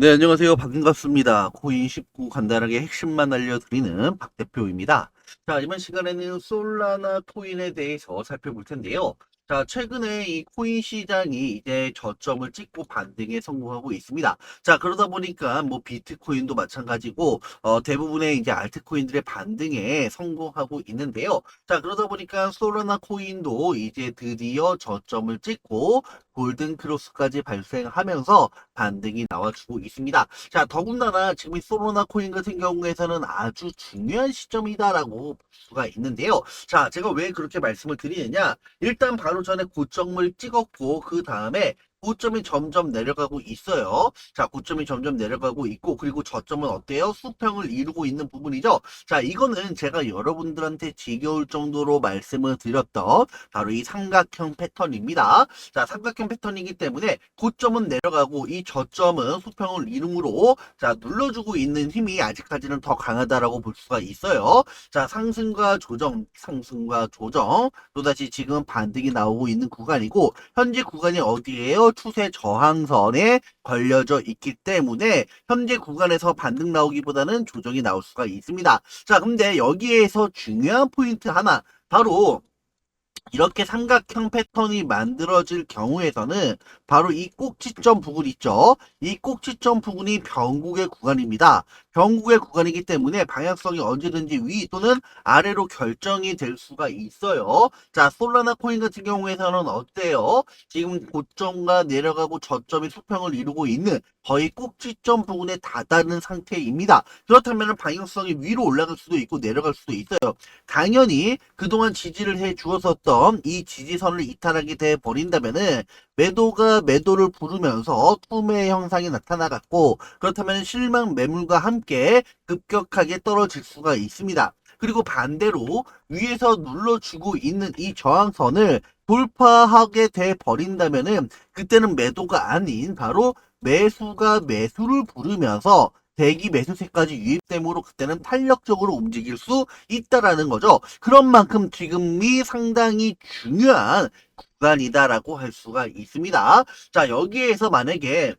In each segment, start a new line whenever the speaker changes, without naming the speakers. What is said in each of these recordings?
네, 안녕하세요. 박인갑습니다. 코인 19 간단하게 핵심만 알려드리는 박 대표입니다. 자, 이번 시간에는 솔라나 코인에 대해서 살펴볼 텐데요. 자, 최근에 이 코인 시장이 이제 저점을 찍고 반등에 성공하고 있습니다. 자, 그러다 보니까 뭐 비트코인도 마찬가지고, 어, 대부분의 이제 알트코인들의 반등에 성공하고 있는데요. 자, 그러다 보니까 솔라나 코인도 이제 드디어 저점을 찍고 골든 크로스까지 발생하면서 반등이 나와주고 있습니다. 자, 더군다나 지금 이 솔라나 코인 같은 경우에서는 아주 중요한 시점이다라고 볼 수가 있는데요. 자, 제가 왜 그렇게 말씀을 드리느냐? 일단 바로 전에 고점을 찍었고 그 다음에 고점이 점점 내려가고 있어요. 자, 고점이 점점 내려가고 있고, 그리고 저점은 어때요? 수평을 이루고 있는 부분이죠. 자, 이거는 제가 여러분들한테 지겨울 정도로 말씀을 드렸던 바로 이 삼각형 패턴입니다. 자, 삼각형 패턴이기 때문에 고점은 내려가고 이 저점은 수평을 이름으로 자, 눌러주고 있는 힘이 아직까지는 더 강하다라고 볼 수가 있어요. 자, 상승과 조정, 상승과 조정, 또다시 지금 반등이 나오고 있는 구간이고, 현재 구간이 어디예요? 추세 저항선에 걸려져 있기 때문에 현재 구간에서 반등 나오기보다는 조정이 나올 수가 있습니다. 자, 근데 여기에서 중요한 포인트 하나, 바로 이렇게 삼각형 패턴이 만들어질 경우에서는 바로 이 꼭지점 부분 있죠. 이 꼭지점 부분이 변곡의 구간입니다. 변곡의 구간이기 때문에 방향성이 언제든지 위 또는 아래로 결정이 될 수가 있어요. 자, 솔라나 코인 같은 경우에서는 어때요? 지금 고점과 내려가고 저점이 수평을 이루고 있는 거의 꼭지점 부분에 다다른 상태입니다. 그렇다면 방향성이 위로 올라갈 수도 있고 내려갈 수도 있어요. 당연히 그동안 지지를 해 주었었던 이 지지선을 이탈하게 돼 버린다면은 매도가 매도를 부르면서 투매 형상이 나타나갔고 그렇다면 실망 매물과 함께 급격하게 떨어질 수가 있습니다. 그리고 반대로 위에서 눌러주고 있는 이 저항선을 돌파하게 돼 버린다면은 그때는 매도가 아닌 바로 매수가 매수를 부르면서 대기 매수세까지 유입됨으로 그때는 탄력적으로 움직일 수 있다라는 거죠. 그런 만큼 지금이 상당히 중요한 구간이다라고 할 수가 있습니다. 자, 여기에서 만약에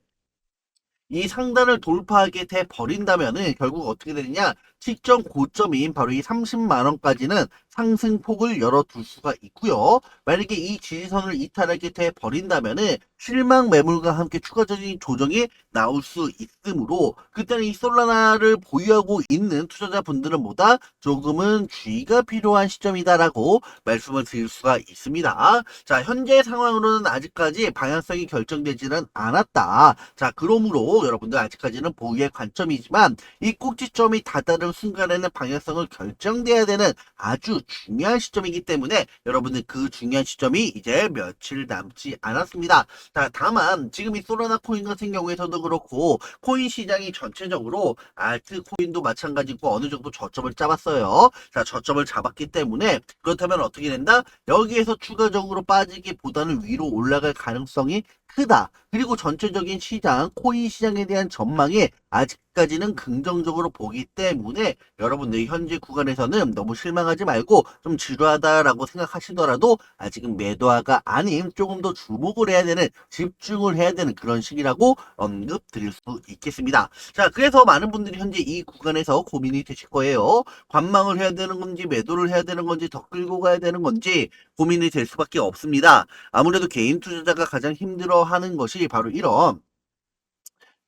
이 상단을 돌파하게 돼 버린다면은 결국 어떻게 되느냐? 시점 고점인 바로 이 30만 원까지는 상승폭을 열어둘 수가 있고요. 만약에 이 지지선을 이탈하게 돼 버린다면은 실망 매물과 함께 추가적인 조정이 나올 수 있으므로 그때는 이 솔라나를 보유하고 있는 투자자분들은 보다 조금은 주의가 필요한 시점이다라고 말씀을 드릴 수가 있습니다. 자, 현재 상황으로는 아직까지 방향성이 결정되지는 않았다. 자, 그러므로 여러분들 아직까지는 보유의 관점이지만 이 꼭지점이 다다른 순간에는 방향성을 결정돼야 되는 아주 중요한 시점이기 때문에 여러분들 그 중요한 시점이 이제 며칠 남지 않았습니다. 자, 다만 지금 이 솔라나 코인 같은 경우에서도 그렇고 코인 시장이 전체적으로 알트 코인도 마찬가지고 어느 정도 저점을 잡았어요. 자, 저점을 잡았기 때문에 그렇다면 어떻게 된다? 여기에서 추가적으로 빠지기보다는 위로 올라갈 가능성이 크다. 그리고 전체적인 시장, 코인 시장에 대한 전망이 아직 까지는 긍정적으로 보기 때문에 여러분들이 현재 구간에서는 너무 실망하지 말고 좀 지루하다라고 생각하시더라도 아직은 매도화가 아닌 조금 더 주목을 해야 되는 집중을 해야 되는 그런 시기라고 언급 드릴 수 있겠습니다. 자, 그래서 많은 분들이 현재 이 구간에서 고민이 되실 거예요. 관망을 해야 되는 건지 매도를 해야 되는 건지 더 끌고 가야 되는 건지 고민이 될 수밖에 없습니다. 아무래도 개인 투자자가 가장 힘들어하는 것이 바로 이런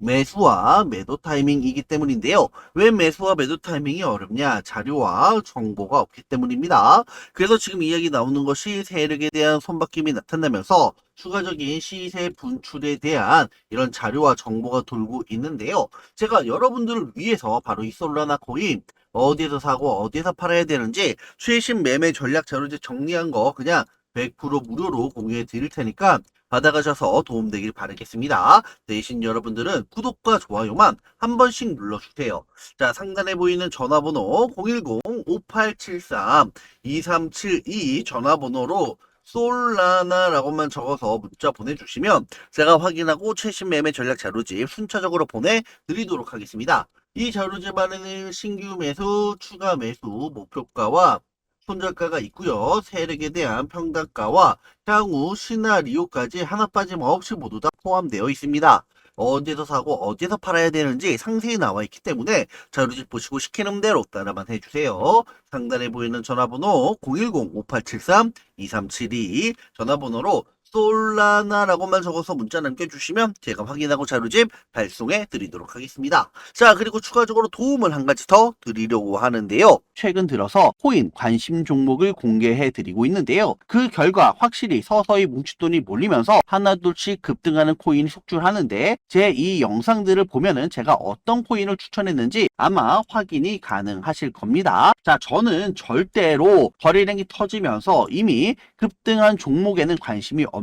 매수와 매도 타이밍이기 때문인데요. 왜 매수와 매도 타이밍이 어렵냐? 자료와 정보가 없기 때문입니다. 그래서 지금 이야기 나오는 것이 세력에 대한 손바뀜이 나타나면서 추가적인 시세 분출에 대한 이런 자료와 정보가 돌고 있는데요. 제가 여러분들을 위해서 바로 이 솔라나 코인 어디에서 사고 어디에서 팔아야 되는지 최신 매매 전략 자료집 정리한 거 그냥 100% 무료로 공유해 드릴 테니까 받아가셔서 도움되길 바라겠습니다. 대신 여러분들은 구독과 좋아요만 한 번씩 눌러주세요. 자, 상단에 보이는 전화번호 010-5873-2372 전화번호로 솔라나라고만 적어서 문자 보내주시면 제가 확인하고 최신 매매 전략 자료집 순차적으로 보내드리도록 하겠습니다. 이 자료집 안에는 신규 매수, 추가 매수, 목표가와 손절가가 있고요. 세력에 대한 평단가와 향후 시나리오까지 하나 빠짐없이 모두 다 포함되어 있습니다. 어디서 사고 어디서 팔아야 되는지 상세히 나와 있기 때문에 자료집 보시고 시키는 대로 따라만 해주세요. 상단에 보이는 전화번호 010-5873-2372 전화번호로 솔라나라고만 적어서 문자 남겨주시면 제가 확인하고 자료집 발송해 드리도록 하겠습니다. 자, 그리고 추가적으로 도움을 한 가지 더 드리려고 하는데요. 최근 들어서 코인 관심 종목을 공개해 드리고 있는데요. 그 결과 확실히 서서히 뭉칫돈이 몰리면서 하나둘씩 급등하는 코인이 속출하는데 제 이 영상들을 보면은 제가 어떤 코인을 추천했는지 아마 확인이 가능하실 겁니다. 자, 저는 절대로 거래량이 터지면서 이미 급등한 종목에는 관심이 없는